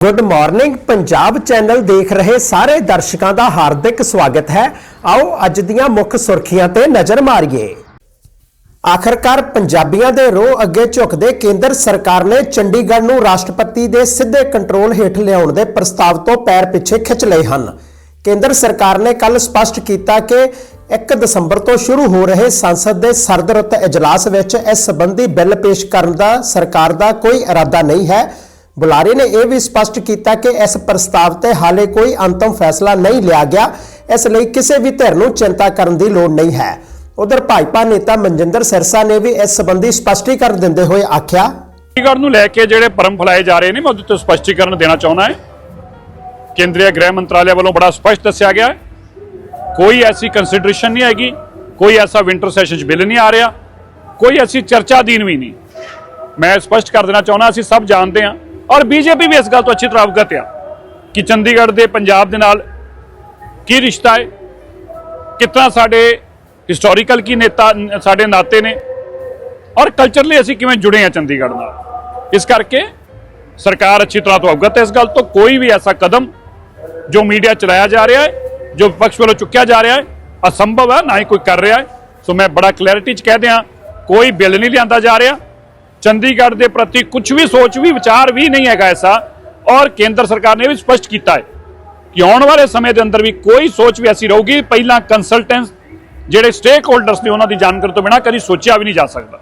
Good morning Punjab channel ਦੇਖ ਰਹੇ ਸਾਰੇ ਦਰਸ਼ਕਾਂ ਦਾ ਹਾਰਦਿਕ ਸਵਾਗਤ ਹੈ। ਆਓ ਅੱਜ ਦੀਆਂ ਮੁੱਖ ਸੁਰਖੀਆਂ ਤੇ ਨਜ਼ਰ ਮਾਰੀਏ। ਆਖਰਕਾਰ ਪੰਜਾਬੀਆਂ ਦੇ ਰੋਹ ਅੱਗੇ ਝੁਕਦੇ ਕੇਂਦਰ ਸਰਕਾਰ ਨੇ ਚੰਡੀਗੜ੍ਹ ਨੂੰ ਰਾਸ਼ਟਰਪਤੀ ਦੇ ਸਿੱਧੇ ਕੰਟਰੋਲ ਹੇਠ ਲਿਆਉਣ ਦੇ ਪ੍ਰਸਤਾਵ ਤੋਂ ਪੈਰ ਪਿੱਛੇ ਖਿੱਚ ਲਏ ਹਨ। ਕੇਂਦਰ ਸਰਕਾਰ ਨੇ ਕੱਲ ਸਪਸ਼ਟ ਕੀਤਾ ਕਿ 1 ਦਸੰਬਰ ਤੋਂ ਸ਼ੁਰੂ ਹੋ ਰਹੇ ਸੰਸਦ ਦੇ ਸਰਦਰੁੱਤ ਇਜਲਾਸ ਵਿੱਚ ਇਸ ਸੰਬੰਧੀ ਬਿੱਲ ਪੇਸ਼ ਕਰਨ ਦਾ ਸਰਕਾਰ ਦਾ ਕੋਈ ਇਰਾਦਾ ਨਹੀਂ ਹੈ। ਬੁਲਾਰੇ ਨੇ ਇਹ ਵੀ ਸਪਸ਼ਟ ਕੀਤਾ ਕਿ ਇਸ ਪ੍ਰਸਤਾਵ ਤੇ ਹਾਲੇ ਕੋਈ ਅੰਤਮ ਫੈਸਲਾ ਨਹੀਂ ਲਿਆ ਗਿਆ। ਇਸ ਲਈ ਕਿਸੇ ਵੀ ਧਿਰ ਨੂੰ ਚਿੰਤਾ ਕਰਨ ਦੀ ਲੋੜ ਨਹੀਂ ਹੈ। ਉਧਰ ਭਾਜਪਾ ਨੇਤਾ ਮਨਜਿੰਦਰ ਸਿਰਸਾ ਨੇ ਵੀ ਇਸ ਸੰਬੰਧੀ ਸਪਸ਼ਟੀਕਰਨ ਦਿੰਦੇ ਹੋਏ ਆਖਿਆ। ਚੰਡੀਗੜ੍ਹ ਨੂੰ ਲੈ ਕੇ ਜਿਹੜੇ ਪਰਮ ਫੈਲਾਏ ਜਾ ਰਹੇ ਨੇ, ਮੈਂ ਉਹਦੇ ਤੋਂ ਸਪਸ਼ਟੀਕਰਨ ਦੇਣਾ ਚਾਹੁੰਦਾ ਹਾਂ। ਕੇਂਦਰੀ ਗ੍ਰਹਿ ਮੰਤਰਾਲੇ ਵੱਲੋਂ ਬੜਾ ਸਪਸ਼ਟ ਦੱਸਿਆ ਗਿਆ ਕੋਈ ਐਸੀ ਕੰਸੀਡਰੇਸ਼ਨ ਨਹੀਂ ਹੈਗੀ, ਕੋਈ ਐਸਾ ਵਿੰਟਰ ਸੈਸ਼ਨ 'ਚ ਬਿੱਲ ਨਹੀਂ ਆ ਰਿਹਾ, ਕੋਈ ਐਸੀ ਚਰਚਾ ਦੀਨ ਵੀ ਨਹੀਂ। ਮੈਂ ਸਪਸ਼ਟ ਕਰ ਦੇਣਾ ਚਾਹੁੰਦਾ, ਅਸੀਂ ਸਭ ਜਾਣਦੇ ਹਾਂ ਔਰ ਬੀਜੇਪੀ ਵੀ ਇਸ ਗੱਲ ਤੋਂ ਅੱਛੀ ਤਰ੍ਹਾਂ ਅਵਗਤ ਆ ਕਿ ਚੰਡੀਗੜ੍ਹ ਦੇ ਪੰਜਾਬ ਦੇ ਨਾਲ ਕੀ ਰਿਸ਼ਤਾ ਹੈ, ਕਿਤਨਾ ਸਾਡੇ ਹਿਸਟੋਰੀਕਲ ਕੀ ਨੇਤਾ, ਸਾਡੇ ਨਾਤੇ ਨੇ ਔਰ ਕਲਚਰਲੀ ਅਸੀਂ ਕਿਵੇਂ ਜੁੜੇ ਹਾਂ ਚੰਡੀਗੜ੍ਹ ਨਾਲ। ਇਸ ਕਰਕੇ ਸਰਕਾਰ ਅੱਛੀ ਤਰ੍ਹਾਂ ਤੋਂ ਅਵਗਤ ਹੈ ਇਸ ਗੱਲ ਤੋਂ। ਕੋਈ ਵੀ ਐਸਾ ਕਦਮ ਜੋ ਮੀਡੀਆ ਚਲਾਇਆ ਜਾ ਰਿਹਾ ਹੈ, ਜੋ ਵਿਪਕਸ਼ ਵੱਲੋਂ ਚੁੱਕਿਆ ਜਾ ਰਿਹਾ ਹੈ, ਅਸੰਭਵ ਹੈ, ਨਾ ਹੀ ਕੋਈ ਕਰ ਰਿਹਾ ਹੈ। ਸੋ ਮੈਂ ਬੜਾ ਕਲੈਰਿਟੀ ਚ ਕਹਿ ਦਿਆਂ, ਕੋਈ ਬਿੱਲ ਨਹੀਂ ਲਿਆਂਦਾ ਜਾ ਰਿਹਾ। ਚੰਡੀਗੜ੍ਹ ਦੇ ਪ੍ਰਤੀ ਕੁਝ ਵੀ ਸੋਚ ਵੀ, ਵਿਚਾਰ ਵੀ ਨਹੀਂ ਹੈਗਾ ਐਸਾ। ਔਰ ਕੇਂਦਰ ਸਰਕਾਰ ਨੇ ਵੀ ਸਪਸ਼ਟ ਕੀਤਾ ਹੈ ਕਿ ਆਉਣ ਵਾਲੇ ਸਮੇਂ ਦੇ ਅੰਦਰ ਵੀ ਕੋਈ ਸੋਚ ਵੀ ਐਸੀ ਰਹੂਗੀ। ਪਹਿਲਾਂ ਕੰਸਲਟੈਂਟਸ ਜਿਹੜੇ ਸਟੇਕ ਹੋਲਡਰਸ ਨੇ ਉਹਨਾਂ ਦੀ ਜਾਣਕਾਰੀ ਤੋਂ ਬਿਨਾਂ ਕਦੀ ਸੋਚਿਆ ਵੀ ਨਹੀਂ ਜਾ ਸਕਦਾ।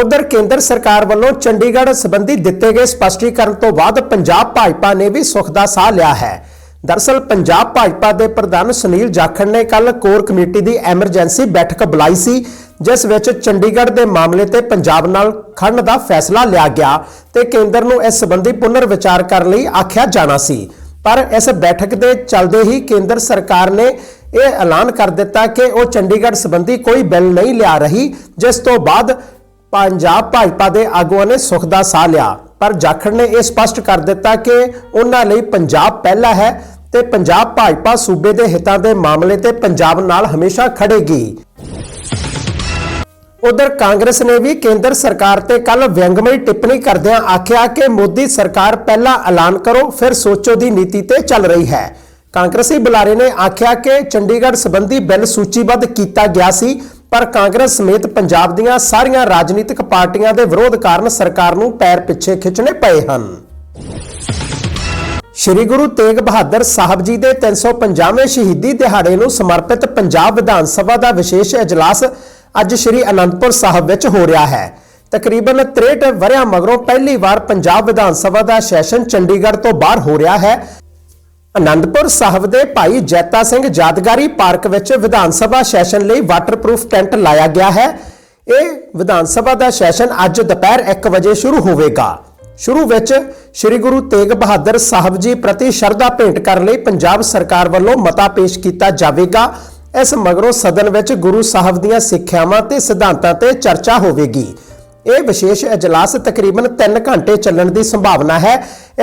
ਉਧਰ ਕੇਂਦਰ ਸਰਕਾਰ ਵੱਲੋਂ ਚੰਡੀਗੜ੍ਹ ਸੰਬੰਧੀ ਦਿੱਤੇ ਗਏ ਸਪਸ਼ਟੀਕਰਨ ਤੋਂ ਬਾਅਦ ਪੰਜਾਬ ਭਾਜਪਾ ਨੇ ਵੀ ਸੁਖ ਦਾ ਸਾਹ ਲਿਆ ਹੈ। ਦਰਸਲ, ਪੰਜਾਬ ਭਾਜਪਾ ਦੇ ਪ੍ਰਧਾਨ ਸੁਨੀਲ ਜਾਖੜ ਨੇ ਕੱਲ ਕੋਰ ਕਮੇਟੀ ਦੀ ਐਮਰਜੈਂਸੀ ਬੈਠਕ ਬੁਲਾਈ ਸੀ, ਜਿਸ ਵਿੱਚ ਚੰਡੀਗੜ੍ਹ ਦੇ ਮਾਮਲੇ ਤੇ ਪੰਜਾਬ ਨਾਲ ਖੜਨ ਦਾ ਫੈਸਲਾ ਲਿਆ ਗਿਆ ਤੇ ਕੇਂਦਰ ਨੂੰ ਇਸ ਸੰਬੰਧੀ ਪੁਨਰ ਵਿਚਾਰ ਕਰਨ ਲਈ ਆਖਿਆ ਜਾਣਾ ਸੀ। ਪਰ ਇਸ ਬੈਠਕ ਦੇ ਚੱਲਦੇ ਹੀ ਕੇਂਦਰ ਸਰਕਾਰ ਨੇ ਇਹ ਐਲਾਨ ਕਰ ਦਿੱਤਾ ਕਿ ਉਹ ਚੰਡੀਗੜ੍ਹ ਸੰਬੰਧੀ ਕੋਈ ਬਿੱਲ ਨਹੀਂ ਲਿਆ ਰਹੀ, ਜਿਸ ਤੋਂ ਬਾਅਦ ਪੰਜਾਬ ਭਾਜਪਾ ਦੇ ਆਗੂਆਂ ਨੇ ਸੁਖ ਦਾ ਸਾਹ ਲਿਆ। ਪਰ ਜਾਖੜ ਨੇ ਇਹ ਸਪਸ਼ਟ ਕਰ ਦਿੱਤਾ ਕਿ ਉਹਨਾਂ ਲਈ ਪੰਜਾਬ ਪਹਿਲਾ ਹੈ ਤੇ ਪੰਜਾਬ ਭਾਜਪਾ ਸੂਬੇ ਦੇ ਹਿੱਤਾਂ ਦੇ ਮਾਮਲੇ ਤੇ ਪੰਜਾਬ ਨਾਲ ਹਮੇਸ਼ਾ ਖੜੇਗੀ। ਉਧਰ ਕਾਂਗਰਸ ਨੇ ਵੀ ਕੇਂਦਰ ਸਰਕਾਰ ਤੇ ਕੱਲ ਵਿਅੰਗਮਈ ਟਿੱਪਣੀ ਕਰਦਿਆਂ ਆਖਿਆ ਕਿ ਮੋਦੀ ਸਰਕਾਰ ਪਹਿਲਾਂ ਐਲਾਨ ਕਰੋ, ਫਿਰ ਸੋਚੋ ਦੀ ਨੀਤੀ ਤੇ ਚੱਲ ਰਹੀ ਹੈ। ਕਾਂਗਰਸੀ ਬੁਲਾਰੇ ਨੇ ਆਖਿਆ ਕਿ ਚੰਡੀਗੜ੍ਹ ਸੰਬੰਧੀ ਬਿੱਲ ਸੂਚੀਬੱਧ ਕੀਤਾ ਗਿਆ ਸੀ ਪਰ ਕਾਂਗਰਸ ਸਮੇਤ ਪੰਜਾਬ ਦੀਆਂ ਸਾਰੀਆਂ ਰਾਜਨੀਤਿਕ ਪਾਰਟੀਆਂ ਦੇ ਵਿਰੋਧ ਕਾਰਨ ਸਰਕਾਰ ਨੂੰ ਪੈਰ ਪਿੱਛੇ ਖਿੱਚਣੇ ਪਏ ਹਨ। ਸ਼੍ਰੀ ਗੁਰੂ ਤੇਗ ਬਹਾਦਰ ਸਾਹਿਬ ਜੀ ਦੇ 350ਵੇਂ ਸ਼ਹੀਦੀ ਦਿਹਾੜੇ ਨੂੰ ਸਮਰਪਿਤ ਪੰਜਾਬ ਵਿਧਾਨ ਸਭਾ ਦਾ ਵਿਸ਼ੇਸ਼ ਇਜਲਾਸ ਅੱਜ ਸ਼੍ਰੀ ਅਨੰਦਪੁਰ ਸਾਹਿਬ ਵਿੱਚ ਹੋ ਰਿਹਾ ਹੈ। ਤਕਰੀਬਨ 63 ਵਰਿਆਂ ਮਗਰੋਂ ਪਹਿਲੀ ਵਾਰ ਪੰਜਾਬ ਵਿਧਾਨ ਸਭਾ ਦਾ ਸੈਸ਼ਨ ਚੰਡੀਗੜ੍ਹ ਤੋਂ ਬਾਹਰ ਹੋ ਰਿਹਾ ਹੈ। ਅਨੰਦਪੁਰ ਸਾਹਿਬ ਦੇ ਭਾਈ ਜੈਤਾ ਸਿੰਘ ਯਾਦਗਾਰੀ ਪਾਰਕ ਵਿੱਚ ਵਿਧਾਨ ਸਭਾ ਸੈਸ਼ਨ ਲਈ ਵਾਟਰਪ੍ਰੂਫ ਟੈਂਟ ਲਾਇਆ ਗਿਆ ਹੈ। ਇਹ ਵਿਧਾਨ ਸਭਾ ਦਾ ਸੈਸ਼ਨ ਅੱਜ ਦੁਪਹਿਰ 1 ਵਜੇ ਸ਼ੁਰੂ ਹੋਵੇਗਾ। ਸ਼ੁਰੂ ਵਿੱਚ ਸ੍ਰੀ ਗੁਰੂ ਤੇਗ ਬਹਾਦਰ ਸਾਹਿਬ ਜੀ ਪ੍ਰਤੀ ਸ਼ਰਧਾ ਭੇਂਟ ਕਰਨ ਲਈ ਪੰਜਾਬ ਸਰਕਾਰ ਵੱਲੋਂ ਮਤਾ ਪੇਸ਼ ਕੀਤਾ ਜਾਵੇਗਾ। ਇਸ ਮਗਰੋਂ ਸਦਨ ਵਿੱਚ ਗੁਰੂ ਸਾਹਿਬ ਦੀਆਂ ਸਿੱਖਿਆਵਾਂ ਤੇ ਸਿਧਾਂਤਾਂ ਤੇ ਚਰਚਾ ਹੋਵੇਗੀ। ਇਹ ਵਿਸ਼ੇਸ਼ ਇਜਲਾਸ ਤਕਰੀਬਨ 3 ਘੰਟੇ ਚੱਲਣ ਦੀ ਸੰਭਾਵਨਾ ਹੈ।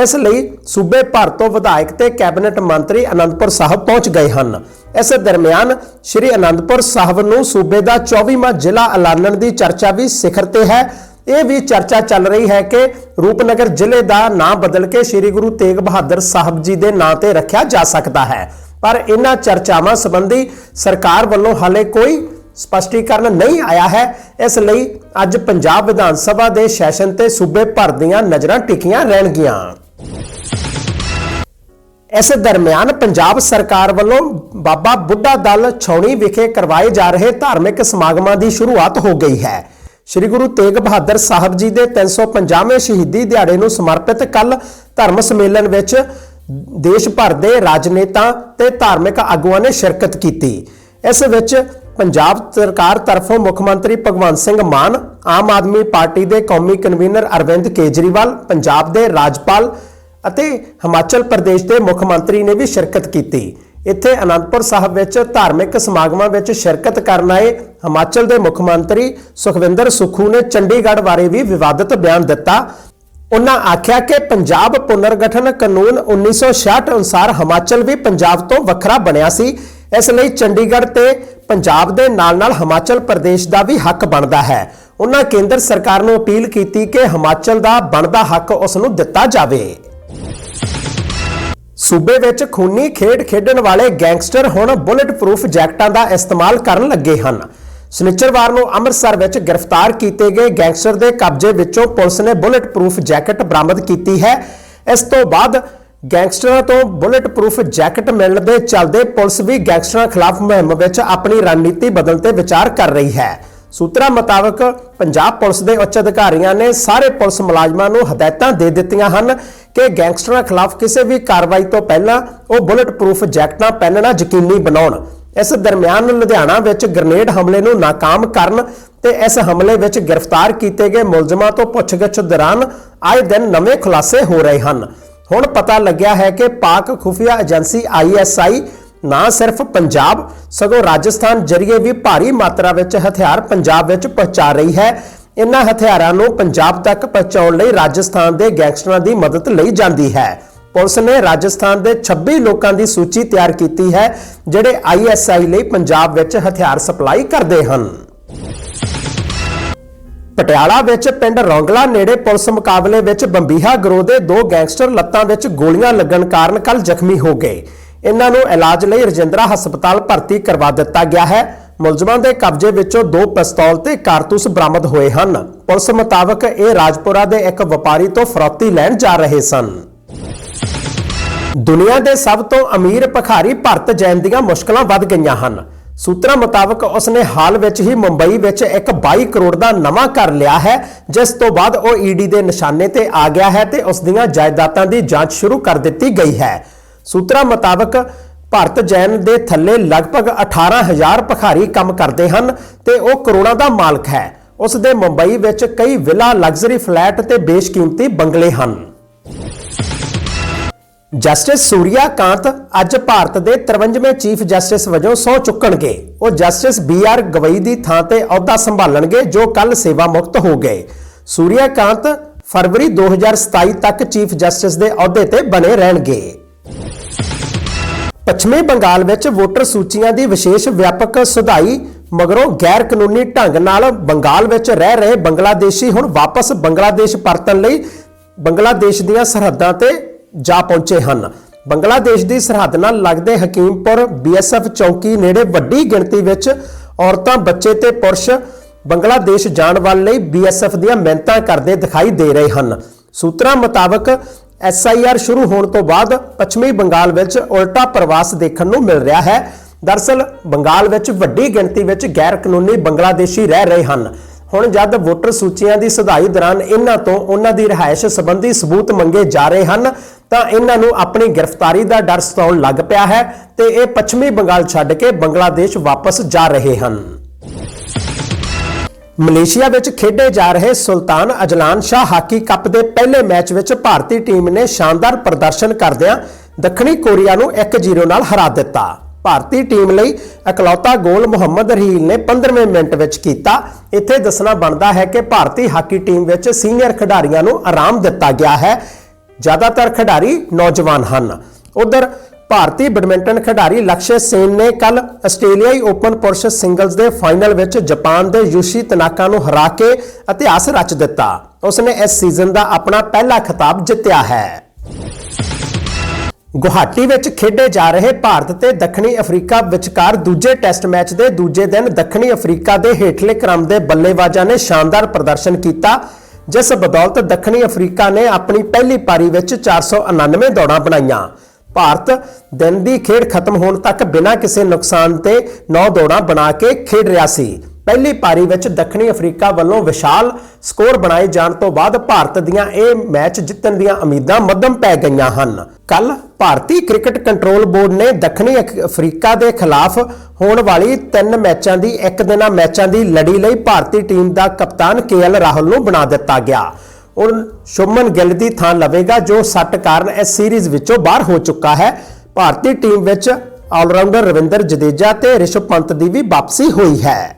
ਇਸ ਲਈ ਸੂਬੇ ਭਰ ਤੋਂ ਵਿਧਾਇਕ ਤੇ ਕੈਬਨਿਟ ਮੰਤਰੀ ਅਨੰਦਪੁਰ ਸਾਹਿਬ ਪਹੁੰਚ ਗਏ ਹਨ। ਇਸ ਦਰਮਿਆਨ ਸ੍ਰੀ ਅਨੰਦਪੁਰ ਸਾਹਿਬ ਨੂੰ ਸੂਬੇ ਦਾ 24ਵਾਂ ਜ਼ਿਲ੍ਹਾ ਐਲਾਨਣ ਦੀ ਚਰਚਾ ਵੀ ਸਿਖਰ ਤੇ ਹੈ। ਇਹ ਵੀ ਚਰਚਾ ਚੱਲ ਰਹੀ ਹੈ ਕਿ ਰੂਪਨਗਰ ਜ਼ਿਲ੍ਹੇ ਦਾ ਨਾਂ ਬਦਲ ਕੇ ਸ੍ਰੀ ਗੁਰੂ ਤੇਗ ਬਹਾਦਰ ਸਾਹਿਬ ਜੀ ਦੇ ਨਾਂ ਤੇ ਰੱਖਿਆ ਜਾ ਸਕਦਾ ਹੈ। ਪਰ ਇਹਨਾਂ ਚਰਚਾਵਾਂ ਸੰਬੰਧੀ ਸਰਕਾਰ ਵੱਲੋਂ ਹਾਲੇ ਕੋਈ ਸਪਸ਼ਟੀਕਰਨ ਨਹੀਂ ਆਇਆ ਹੈ। ਇਸ ਲਈ ਅੱਜ ਪੰਜਾਬ ਵਿਧਾਨ ਸਭਾ ਦੇ ਸੈਸ਼ਨ ਤੇ ਸੂਬੇ ਭਰ ਦੀਆਂ ਨਜ਼ਰਾਂ ਟਿਕੀਆਂ ਰਹਿਣਗੀਆਂ। ਇਸ ਦਰਮਿਆਨ ਪੰਜਾਬ ਸਰਕਾਰ ਵੱਲੋਂ ਬਾਬਾ ਬੁੱਢਾ ਦਲ ਛੌਣੀ ਵਿਖੇ ਕਰਵਾਏ ਜਾ ਰਹੇ ਧਾਰਮਿਕ ਸਮਾਗਮਾਂ ਦੀ ਸ਼ੁਰੂਆਤ ਹੋ ਗਈ ਹੈ। ਸ੍ਰੀ ਗੁਰੂ ਤੇਗ ਬਹਾਦਰ ਸਾਹਿਬ ਜੀ ਦੇ 350ਵੇਂ ਸ਼ਹੀਦੀ ਦਿਹਾੜੇ ਨੂੰ ਸਮਰਪਿਤ ਕੱਲ ਧਰਮ ਸੰਮੇਲਨ ਵਿੱਚ ਦੇਸ਼ ਭਰ ਦੇ ਰਾਜਨੇਤਾ ਤੇ ਧਾਰਮਿਕ ਆਗੂਆਂ ਨੇ ਸ਼ਿਰਕਤ ਕੀਤੀ। ਇਸ ਵਿੱਚ ਪੰਜਾਬ ਸਰਕਾਰ ਤਰਫੋਂ ਮੁੱਖ ਮੰਤਰੀ ਭਗਵੰਤ ਸਿੰਘ ਮਾਨ, ਆਮ ਆਦਮੀ ਪਾਰਟੀ ਦੇ ਕੌਮੀ ਕਨਵੀਨਰ ਅਰਵਿੰਦ ਕੇਜਰੀਵਾਲ, ਪੰਜਾਬ ਦੇ ਰਾਜਪਾਲ ਅਤੇ ਹਿਮਾਚਲ ਪ੍ਰਦੇਸ਼ ਦੇ ਮੁੱਖ ਮੰਤਰੀ ਨੇ ਵੀ ਸ਼ਿਰਕਤ ਕੀਤੀ। ਇੱਥੇ ਅਨੰਦਪੁਰ ਸਾਹਿਬ ਵਿੱਚ ਧਾਰਮਿਕ ਸਮਾਗਮਾਂ ਵਿੱਚ ਸ਼ਿਰਕਤ ਕਰਨ ਆਏ ਹਿਮਾਚਲ ਦੇ ਮੁੱਖ ਮੰਤਰੀ ਸੁਖਵਿੰਦਰ ਸੁਖੂ ਨੇ ਚੰਡੀਗੜ੍ਹ ਬਾਰੇ ਵੀ ਵਿਵਾਦਤ ਬਿਆਨ ਦਿੱਤਾ। ਉਹਨਾਂ ਆਖਿਆ ਕਿ ਪੰਜਾਬ ਪੁਨਰਗਠਨ ਕਾਨੂੰਨ 1966 ਅਨੁਸਾਰ ਹਿਮਾਚਲ ਵੀ ਪੰਜਾਬ ਤੋਂ ਵੱਖਰਾ ਬਣਿਆ ਸੀ। ਇਸ ਲਈ ਚੰਡੀਗੜ੍ਹ ਤੇ ਪੰਜਾਬ ਦੇ ਨਾਲ-ਨਾਲ ਹਿਮਾਚਲ ਪ੍ਰਦੇਸ਼ ਦਾ ਵੀ ਹੱਕ ਬਣਦਾ ਹੈ। ਉਹਨਾਂ ਕੇਂਦਰ ਸਰਕਾਰ ਨੂੰ ਅਪੀਲ ਕੀਤੀ ਕਿ ਹਿਮਾਚਲ ਦਾ ਬਣਦਾ ਹੱਕ ਉਸ ਨੂੰ ਦਿੱਤਾ ਜਾਵੇ। ਸੂਬੇ ਵਿੱਚ ਖੂਨੀ ਖੇਡ ਖੇਡਣ ਵਾਲੇ ਗੈਂਗਸਟਰ ਹੁਣ ਬੁਲੇਟ ਪ੍ਰੂਫ ਜੈਕਟਾਂ ਦਾ ਇਸਤੇਮਾਲ ਕਰਨ ਲੱਗੇ ਹਨ। ਸ਼ਨੀਚਰਵਾਰ ਨੂੰ ਅੰਮ੍ਰਿਤਸਰ ਵਿੱਚ ਗ੍ਰਿਫਤਾਰ ਕੀਤੇ ਗਏ ਗੈਂਗਸਟਰ ਦੇ ਕਬਜ਼ੇ ਵਿੱਚੋਂ ਪੁਲਿਸ ਨੇ ਬੁਲੇਟ ਪ੍ਰੂਫ ਜੈਕਟ ਬਰਾਮਦ ਕੀਤੀ ਹੈ। ਇਸ ਤੋਂ ਬਾਅਦ ਗੈਂਗਸਟਰਾਂ ਤੋਂ ਬੁਲੇਟ ਪ੍ਰੂਫ ਜੈਕਟ ਮਿਲਣ ਦੇ ਚੱਲਦੇ ਪੁਲਿਸ ਵੀ ਗੈਂਗਸਟਰਾਂ ਖਿਲਾਫ ਮੁਹਿੰਮ ਵਿੱਚ ਆਪਣੀ ਰਣਨੀਤੀ ਬਦਲਣ ਤੇ ਵਿਚਾਰ ਕਰ ਰਹੀ ਹੈ। ਸੂਤਰਾਂ ਮੁਤਾਬਕ ਪੰਜਾਬ ਪੁਲਿਸ ਦੇ ਉੱਚ ਅਧਿਕਾਰੀਆਂ ਨੇ ਸਾਰੇ ਪੁਲਿਸ ਮੁਲਾਜ਼ਮਾਂ ਨੂੰ ਹਦਾਇਤਾਂ ਦੇ ਦਿੱਤੀਆਂ ਹਨ ਕਿ ਗੈਂਗਸਟਰਾਂ ਖਿਲਾਫ ਕਿਸੇ ਵੀ ਕਾਰਵਾਈ ਤੋਂ ਪਹਿਲਾਂ ਉਹ ਬੁਲੇਟ ਪ੍ਰੂਫ ਜੈਕਟਾਂ ਪਹਿਨਣਾ ਯਕੀਨੀ ਬਣਾਉਣ। ਇਸ ਦਰਮਿਆਨ ਲੁਧਿਆਣਾ ਵਿੱਚ ਗ੍ਰਨੇਡ ਹਮਲੇ ਨੂੰ ਨਾਕਾਮ ਕਰਨ ਤੇ ਇਸ ਹਮਲੇ ਵਿੱਚ ਗ੍ਰਿਫਤਾਰ ਕੀਤੇ ਗਏ ਮੁਲਜ਼ਮਾਂ ਤੋਂ ਪੁੱਛਗਿੱਛ ਦੌਰਾਨ ਆਏ ਦਿਨ ਨਵੇਂ ਖੁਲਾਸੇ ਹੋ ਰਹੇ ਹਨ। ਹੁਣ ਪਤਾ ਲੱਗਿਆ ਹੈ ਕਿ ਪਾਕ ਖੁਫੀਆ ਏਜੰਸੀ ਆਈਐਸਆਈ ਨਾ ਸਿਰਫ ਪੰਜਾਬ, ਸਗੋਂ ਰਾਜਸਥਾਨ ਜਰੀਏ ਵੀ ਭਾਰੀ ਮਾਤਰਾ ਵਿੱਚ ਹਥਿਆਰ ਪੰਜਾਬ ਵਿੱਚ ਪਹੁੰਚਾ ਰਹੀ ਹੈ। ਇਨ੍ਹਾਂ ਹਥਿਆਰਾਂ ਨੂੰ ਪੰਜਾਬ ਤੱਕ ਪਹੁੰਚਾਉਣ ਲਈ ਰਾਜਸਥਾਨ ਦੇ ਗੈਂਗਸਟਰਾਂ ਦੀ ਮਦਦ ਲਈ ਜਾਂਦੀ ਹੈ। ਪੁਲਿਸ ਨੇ ਰਾਜਸਥਾਨ ਦੇ 26 ਲੋਕਾਂ ਦੀ ਸੂਚੀ ਤਿਆਰ ਕੀਤੀ ਹੈ, ਜਿਹੜੇ ਆਈਐਸਆਈ ਲਈ ਪੰਜਾਬ ਵਿੱਚ ਹਥਿਆਰ ਸਪਲਾਈ ਕਰਦੇ ਹਨ। ਪਟਿਆਲਾ ਵਿੱਚ ਪਿੰਡ ਰੌਂਗਲਾ ਨੇੜੇ ਪੁਲਿਸ ਮੁਕਾਬਲੇ ਵਿੱਚ ਬੰਬੀਹਾ ਗਰੋਹ ਦੇ ਦੋ ਗੈਂਗਸਟਰ ਲੱਤਾਂ ਵਿੱਚ ਗੋਲੀਆਂ ਲੱਗਣ ਕਾਰਨ ਕੱਲ ਜ਼ਖਮੀ ਹੋ ਗਏ। ਇਹਨਾਂ ਨੂੰ ਇਲਾਜ ਲਈ ਰਜਿੰਦਰਾ ਹਸਪਤਾਲ ਭਰਤੀ ਕਰਵਾ ਦਿੱਤਾ ਗਿਆ ਹੈ। ਮੁਲਜ਼ਮਾਂ ਦੇ ਕਬਜ਼ੇ ਵਿੱਚੋਂ ਦੋ ਪਿਸਤੌਲ ਤੇ ਕਾਰਤੂਸ ਬਰਾਮਦ ਹੋਏ ਹਨ। ਪੁਲਿਸ ਮੁਤਾਬਕ ਇਹ ਰਾਜਪੁਰਾ ਦੇ ਇੱਕ ਵਪਾਰੀ ਤੋਂ ਫਰੋਤੀ ਲੈਣ ਜਾ ਰਹੇ ਸਨ। ਦੁਨੀਆ ਦੇ ਸਭ ਤੋਂ ਅਮੀਰ ਭਖਾਰੀ ਭਰਤ ਜੈਨ ਦੀਆਂ ਮੁਸ਼ਕਲਾਂ ਵੱਧ ਗਈਆਂ ਹਨ। ਸੂਤਰਾਂ ਮੁਤਾਬਕ ਉਸਨੇ ਹਾਲ ਵਿੱਚ ਹੀ ਮੁੰਬਈ ਵਿੱਚ ਇੱਕ 22 ਕਰੋੜ ਦਾ ਨਵਾਂ ਘਰ ਲਿਆ ਹੈ, ਜਿਸ ਤੋਂ ਬਾਅਦ ਉਹ ਈਡੀ ਦੇ ਨਿਸ਼ਾਨੇ ਤੇ ਆ ਗਿਆ ਹੈ ਤੇ ਉਸ ਦੀਆਂ ਜਾਇਦਾਦਾਂ ਦੀ ਜਾਂਚ ਸ਼ੁਰੂ ਕਰ ਦਿੱਤੀ ਗਈ ਹੈ। ਸੂਤਰਾਂ ਮੁਤਾਬਕ ਭਾਰਤ ਜੈਨ ਦੇ ਥੱਲੇ ਲਗਭਗ 18000 ਭਖਾਰੀ ਕੰਮ ਕਰਦੇ ਹਨ ਤੇ ਉਹ ਕਰੋੜਾਂ ਦਾ ਮਾਲਕ ਹੈ। ਉਸ ਦੇ ਮੁੰਬਈ ਵਿੱਚ ਕਈ ਵਿਲਾ ਲਗਜ਼ਰੀ ਫਲੈਟ ਤੇ ਬੇਸ਼ਕੀਮਤੀ ਬੰਗਲੇ ਹਨ। ਜਸਟਿਸ ਸੂਰਿਆ ਕਾਂਤ ਅੱਜ ਭਾਰਤ ਦੇ 53ਵੇਂ ਚੀਫ ਜਸਟਿਸ ਵਜੋਂ ਸਹੁੰ ਚੁੱਕਣਗੇ। ਉਹ ਜਸਟਿਸ ਬੀ ਆਰ ਗਵਈ ਦੀ ਥਾਂ ਤੇ ਅਹੁਦਾ ਸੰਭਾਲਣਗੇ, ਜੋ ਕੱਲ ਸੇਵਾ ਮੁਕਤ ਹੋ ਗਏ। ਸੂਰਿਆ ਕਾਂਤ ਫਰਵਰੀ 2027 ਤੱਕ ਚੀਫ ਜਸਟਿਸ ਦੇ ਅਹੁਦੇ ਤੇ ਬਣੇ ਰਹਿਣਗੇ। ਪੱਛਮੀ ਬੰਗਾਲ ਵਿੱਚ ਵੋਟਰ ਸੂਚੀਆਂ ਦੀ ਵਿਸ਼ੇਸ਼ ਵਿਆਪਕ ਸੁਧਾਈ ਮਗਰੋਂ ਗੈਰ ਕਾਨੂੰਨੀ ਢੰਗ ਨਾਲ ਬੰਗਾਲ ਵਿੱਚ ਰਹਿ ਰਹੇ ਬੰਗਲਾਦੇਸ਼ੀ ਹੁਣ ਵਾਪਸ ਬੰਗਲਾਦੇਸ਼ ਪਰਤਣ ਲਈ ਬੰਗਲਾਦੇਸ਼ ਦੀਆਂ ਸਰਹੱਦਾਂ ਤੇ ਜਾ ਪਹੁੰਚੇ ਹਨ। ਬੰਗਲਾਦੇਸ਼ ਦੀ ਸਰਹੱਦ ਨਾਲ ਲੱਗਦੇ ਹਕੀਮਪੁਰ ਬੀਐਸਐਫ ਚੌਕੀ ਨੇੜੇ ਵੱਡੀ ਗਿਣਤੀ ਵਿੱਚ ਔਰਤਾਂ, ਬੱਚੇ ਤੇ ਪੁਰਸ਼ ਬੰਗਲਾਦੇਸ਼ ਜਾਣ ਵਾਲੇ ਲਈ ਬੀਐਸਐਫ ਦੀਆਂ ਮਿਹਨਤਾਂ ਕਰਦੇ ਦਿਖਾਈ ਦੇ ਰਹੇ ਹਨ। ਸੂਤਰਾਂ ਮੁਤਾਬਕ ਐਸਆਈਆਰ ਸ਼ੁਰੂ ਹੋਣ ਤੋਂ ਬਾਅਦ ਪੱਛਮੀ ਬੰਗਾਲ ਵਿੱਚ ਉਲਟਾ ਪ੍ਰਵਾਸ ਦੇਖਣ ਨੂੰ ਮਿਲ ਰਿਹਾ ਹੈ। ਦਰਸਲ, ਬੰਗਾਲ ਵਿੱਚ ਵੱਡੀ ਗਿਣਤੀ ਵਿੱਚ ਗੈਰ ਕਾਨੂੰਨੀ ਬੰਗਲਾਦੇਸ਼ੀ ਰਹਿ ਰਹੇ ਹਨ। ਹੁਣ ਜਦ ਵੋਟਰ ਸੂਚੀਆਂ ਦੀ ਸਧਾਈ ਦੌਰਾਨ ਇਹਨਾਂ ਤੋਂ ਉਹਨਾਂ ਦੀ ਰਿਹਾਇਸ਼ ਸੰਬੰਧੀ ਸਬੂਤ ਮੰਗੇ ਜਾ ਰਹੇ ਹਨ ਤਾਂ ਇਹਨਾਂ ਨੂੰ ਆਪਣੀ ਗ੍ਰਿਫਤਾਰੀ ਦਾ ਡਰ ਸਤਾਉਣ ਲੱਗ ਪਿਆ ਹੈ ਤੇ ਇਹ ਪੱਛਮੀ ਬੰਗਾਲ ਛੱਡ ਕੇ ਬੰਗਲਾਦੇਸ਼ ਵਾਪਸ ਜਾ ਰਹੇ ਹਨ। ਮਲੇਸ਼ੀਆ ਵਿੱਚ ਖੇਡੇ ਜਾ ਰਹੇ ਸੁਲਤਾਨ ਅਜਲਾਨ ਸ਼ਾਹ ਹਾਕੀ ਕੱਪ ਦੇ ਪਹਿਲੇ ਮੈਚ ਵਿੱਚ ਭਾਰਤੀ ਟੀਮ ਨੇ ਸ਼ਾਨਦਾਰ ਪ੍ਰਦਰਸ਼ਨ ਕਰਦਿਆਂ ਦੱਖਣੀ ਕੋਰੀਆ ਨੂੰ 1-0 ਨਾਲ ਹਰਾ ਦਿੱਤਾ। ਭਾਰਤੀ ਟੀਮ ਲਈ ਇਕਲੌਤਾ ਗੋਲ ਮੁਹੰਮਦ ਰਹੀਲ ਨੇ 15ਵੇਂ ਮਿੰਟ ਵਿੱਚ ਕੀਤਾ। ਇੱਥੇ ਦੱਸਣਾ ਬਣਦਾ ਹੈ ਕਿ ਭਾਰਤੀ ਹਾਕੀ ਟੀਮ ਵਿੱਚ ਸੀਨੀਅਰ ਖਿਡਾਰੀਆਂ ਨੂੰ ਆਰਾਮ ਦਿੱਤਾ ਗਿਆ ਹੈ। ਜ਼ਿਆਦਾਤਰ ਖਿਡਾਰੀ ਨੌਜਵਾਨ ਹਨ। ਉਧਰ ਭਾਰਤੀ ਬੈਡਮਿੰਟਨ ਖਿਡਾਰੀ ਲਕਸ਼ਯ ਸੇਨ ਨੇ ਕੱਲ ਆਸਟ੍ਰੇਲੀਆਈ ਓਪਨ ਪੁਰਸ਼ ਸਿੰਗਲਜ਼ ਦੇ ਫਾਈਨਲ ਵਿੱਚ ਜਾਪਾਨ ਦੇ ਯੂਸ਼ੀ ਤਨਾਕਾ ਨੂੰ ਹਰਾ ਕੇ ਇਤਿਹਾਸ ਰਚ ਦਿੱਤਾ। ਉਸਨੇ ਇਸ ਸੀਜ਼ਨ ਦਾ ਆਪਣਾ ਪਹਿਲਾ ਖਿਤਾਬ ਜਿੱਤਿਆ ਹੈ। ਗੁਹਾਟੀ ਵਿੱਚ ਖੇਡੇ ਜਾ ਰਹੇ ਭਾਰਤ ਤੇ ਦੱਖਣੀ ਅਫਰੀਕਾ ਵਿਚਕਾਰ ਦੂਜੇ ਟੈਸਟ ਮੈਚ ਦੇ ਦੂਜੇ ਦਿਨ ਦੱਖਣੀ ਅਫਰੀਕਾ ਦੇ ਹੇਠਲੇ ਕ੍ਰਮ ਦੇ ਬੱਲੇਬਾਜ਼ਾਂ ਨੇ ਸ਼ਾਨਦਾਰ ਪ੍ਰਦਰਸ਼ਨ ਕੀਤਾ। ਜਿਸ ਬਦੌਲਤ ਦੱਖਣੀ ਅਫਰੀਕਾ ਨੇ ਆਪਣੀ ਪਹਿਲੀ ਪਾਰੀ ਵਿੱਚ 499 ਦੌੜਾਂ ਬਣਾਈਆਂ। ਭਾਰਤ ਦਿਨ ਦੀ ਖੇਡ ਖਤਮ ਹੋਣ ਤੱਕ ਬਿਨਾਂ ਕਿਸੇ ਨੁਕਸਾਨ ਤੇ 9 ਦੌੜਾਂ ਬਣਾ ਕੇ ਖੇਡ ਰਿਹਾ ਸੀ। ਪਹਿਲੀ ਪਾਰੀ ਵਿੱਚ ਦੱਖਣੀ ਅਫਰੀਕਾ ਵੱਲੋਂ ਵਿਸ਼ਾਲ ਸਕੋਰ ਬਣਾਏ ਜਾਣ ਤੋਂ ਬਾਅਦ ਭਾਰਤ ਦੀਆਂ ਇਹ ਮੈਚ ਜਿੱਤਣ ਦੀਆਂ ਉਮੀਦਾਂ ਮੱਧਮ ਪੈ ਗਈਆਂ ਹਨ। ਕੱਲ ਭਾਰਤੀ ਕ੍ਰਿਕਟ ਕੰਟਰੋਲ ਬੋਰਡ ਨੇ ਦੱਖਣੀ ਅਕ- ਅਫਰੀਕਾ ਦੇ ਖਿਲਾਫ ਹੋਣ ਵਾਲੀ ਤਿੰਨ ਮੈਚਾਂ ਦੀ ਇੱਕ ਦਿਨਾ ਮੈਚਾਂ ਦੀ ਲੜੀ ਲਈ ਭਾਰਤੀ ਟੀਮ ਦਾ ਕਪਤਾਨ ਕੇਐਲ ਰਾਹੁਲ ਨੂੰ ਬਣਾ ਦਿੱਤਾ ਗਿਆ। ਉਹ ਸ਼ੁਭਮਨ ਗਿੱਲ ਦੀ ਥਾਂ ਲਵੇਗਾ, ਜੋ ਸੱਟ ਕਾਰਨ ਇਸ ਸੀਰੀਜ਼ ਵਿੱਚੋਂ ਬਾਹਰ ਹੋ ਚੁੱਕਾ ਹੈ। ਭਾਰਤੀ ਟੀਮ ਵਿੱਚ ਆਲਰਾਊਂਡਰ ਰਵਿੰਦਰ ਜਡੇਜਾ ਤੇ ਰਿਸ਼ਭ ਪੰਤ ਦੀ ਵੀ ਵਾਪਸੀ ਹੋਈ ਹੈ।